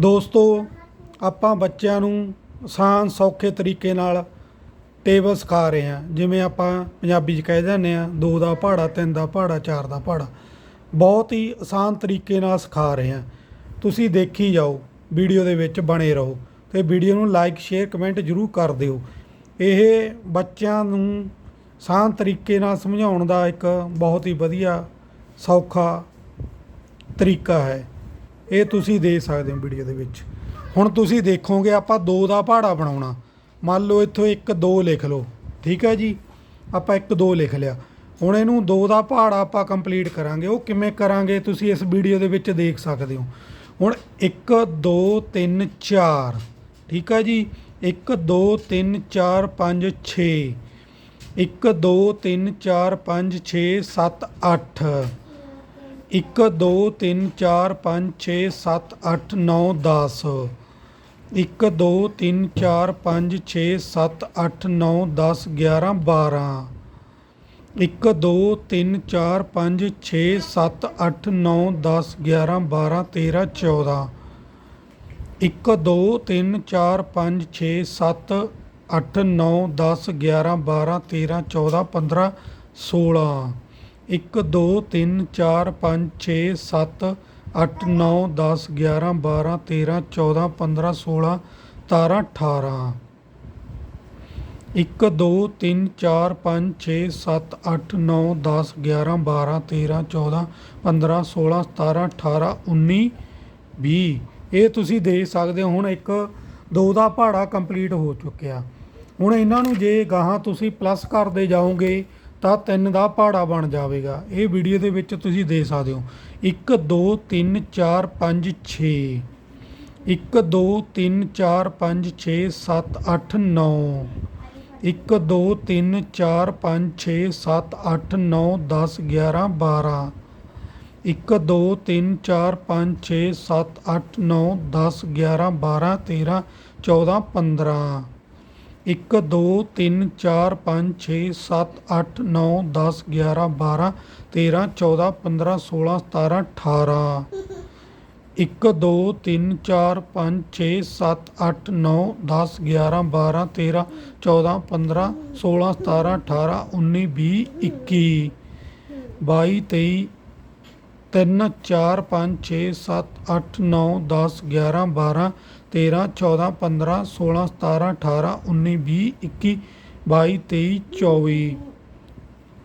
ਦੋਸਤੋ, ਆਪਾਂ ਬੱਚਿਆਂ ਨੂੰ ਆਸਾਨ, ਸੌਖੇ ਤਰੀਕੇ ਨਾਲ ਟੇਬਲ ਸਿਖਾ ਰਹੇ ਹਾਂ। ਜਿਵੇਂ ਆਪਾਂ ਪੰਜਾਬੀ 'ਚ ਕਹਿ ਜਾਂਦੇ ਆ ਦੋ ਦਾ ਪਹਾੜਾ ਤਿੰਨ ਦਾ ਪਹਾੜਾ ਚਾਰ ਦਾ ਪਹਾੜਾ ਬਹੁਤ ਹੀ ਆਸਾਨ ਤਰੀਕੇ ਨਾਲ ਸਿਖਾ ਰਹੇ ਹਾਂ। ਤੁਸੀਂ ਦੇਖੀ ਜਾਓ, ਵੀਡੀਓ ਦੇ ਵਿੱਚ ਬਣੇ ਰਹੋ ਤੇ ਵੀਡੀਓ ਨੂੰ ਲਾਈਕ ਸ਼ੇਅਰ ਕਮੈਂਟ ਜਰੂਰ ਕਰ ਦਿਓ। ਇਹ ਬੱਚਿਆਂ ਨੂੰ ਆਸਾਨ ਤਰੀਕੇ ਨਾਲ ਸਮਝਾਉਣ ਦਾ ਇੱਕ ਬਹੁਤ ਹੀ ਵਧੀਆ, ਸੌਖਾ ਤਰੀਕਾ ਹੈ। ਇਹ ਤੁਸੀਂ ਦੇ ਸਕਦੇ ਹੋ ਵੀਡੀਓ ਦੇ ਵਿੱਚ। ਹੁਣ ਤੁਸੀਂ ਦੇਖੋਗੇ ਆਪਾਂ ਦੋ ਦਾ ਪਹਾੜਾ ਬਣਾਉਣਾ। ਮੰਨ ਲਓ ਇੱਥੋਂ 1 2 ਲਿਖ ਲਓ, ਠੀਕ ਹੈ ਜੀ? ਆਪਾਂ 1 2 ਲਿਖ ਲਿਆ। ਹੁਣ ਇਹਨੂੰ ਦੋ ਦਾ ਪਹਾੜਾ ਆਪਾਂ ਕੰਪਲੀਟ ਕਰਾਂਗੇ। ਉਹ ਕਿਵੇਂ ਕਰਾਂਗੇ ਤੁਸੀਂ ਇਸ ਵੀਡੀਓ ਦੇ ਵਿੱਚ ਦੇਖ ਸਕਦੇ ਹੋ। ਹੁਣ 1 2 3 4 ਠੀਕ ਹੈ ਜੀ? 1 2 3 4 5 6 1 2 3 4 5 6 7 8 1 2 3 4 5 6 7 8 9 10 1 2 3 4 5 6 7 8 9 10 11 12 1 2 3 4 5 6 7 8 9 10 11 12 13 14 1 2 3 4 5 6 7 8 9 10 11 12 13 14 15 16 1 2 3 4 5 6 7 8 9 10 11 12 13 14 15 16 17 18 1 2 3 4 5 6 7 8 9 10 11 12 13 14 15 16 17 18 19 20 ਇਹ ਤੁਸੀਂ ਦੇ ਸਕਦੇ ਹੋ, ਹੁਣ ਇੱਕ, ਦੋ ਦਾ ਪਹਾੜਾ ਕੰਪਲੀਟ ਹੋ ਚੁੱਕਿਆ। ਹੁਣ ਇਹਨਾਂ ਨੂੰ ਜੇ ਗਾਹਾਂ ਤੁਸੀਂ ਪਲੱਸ ਕਰਦੇ ਜਾਓਗੇ ਤਾਂ ਤਿੰਨ ਦਾ ਪਹਾੜਾ ਬਣ ਜਾਵੇਗਾ। ਇਹ ਵੀਡੀਓ ਦੇ ਵਿੱਚ ਤੁਸੀਂ ਦੇ ਸਕਦੇ ਹੋ। 1 2 3 4 5 6 1 2 3 4 5 6 7 8 9 1 2 3 4 5 6 7 8 9 10 11 12 1 2 3 4 5 6 7 8 9 10 11 12 13 14 15 1 2 3 4 5 6 7 8 9 10 11 12 13 14 15 16 17 18 1 2 3 4 5 6 7 8 9 10 11 12 13 14 15 16 17 18 19 20 21 22 23 3 4 5 6 7 8 9 10 11 12 13 14 15 16 17 18 19 20 21 22 23 24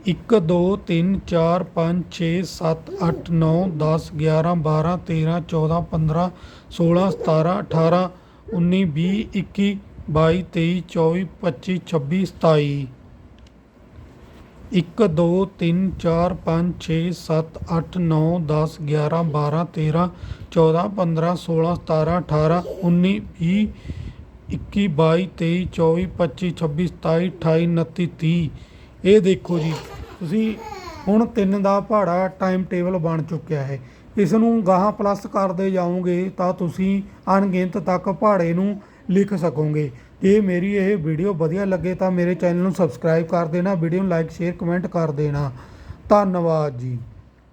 1 2 3 4 5 6 7 8 9 10 11 12 13 14 15 16 17 18 19 20 21 22 23 24 25 26 27 1 2 3 4 5 6 7 8 9 10 11 12 13 14 15 16 17 18 19 20 21 22 23 24 25 26 27 28 29 30 ਇਹ ਦੇਖੋ ਜੀ, ਤੁਸੀਂ ਹੁਣ ਤਿੰਨ ਦਾ ਪਹਾੜਾ ਟਾਈਮ ਟੇਬਲ ਬਣ ਚੁੱਕਿਆ ਹੈ। ਇਸ ਨੂੰ ਗਾਹਾਂ ਪਲੱਸ ਕਰਦੇ ਜਾਓਗੇ ਤਾਂ ਤੁਸੀਂ ਅਣਗਿਣਤ ਤੱਕ ਪਹਾੜੇ ਨੂੰ ਲਿਖ ਸਕੋਗੇ। ਜੇ ਮੇਰੀ ਇਹ ਵੀਡੀਓ ਵਧੀਆ ਲੱਗੇ ਤਾਂ ਮੇਰੇ ਚੈਨਲ ਨੂੰ ਸਬਸਕ੍ਰਾਈਬ ਕਰ ਦੇਣਾ ਵੀਡੀਓ ਨੂੰ ਲਾਈਕ ਸ਼ੇਅਰ ਕਮੈਂਟ ਕਰ ਦੇਣਾ। ਧੰਨਵਾਦ ਜੀ।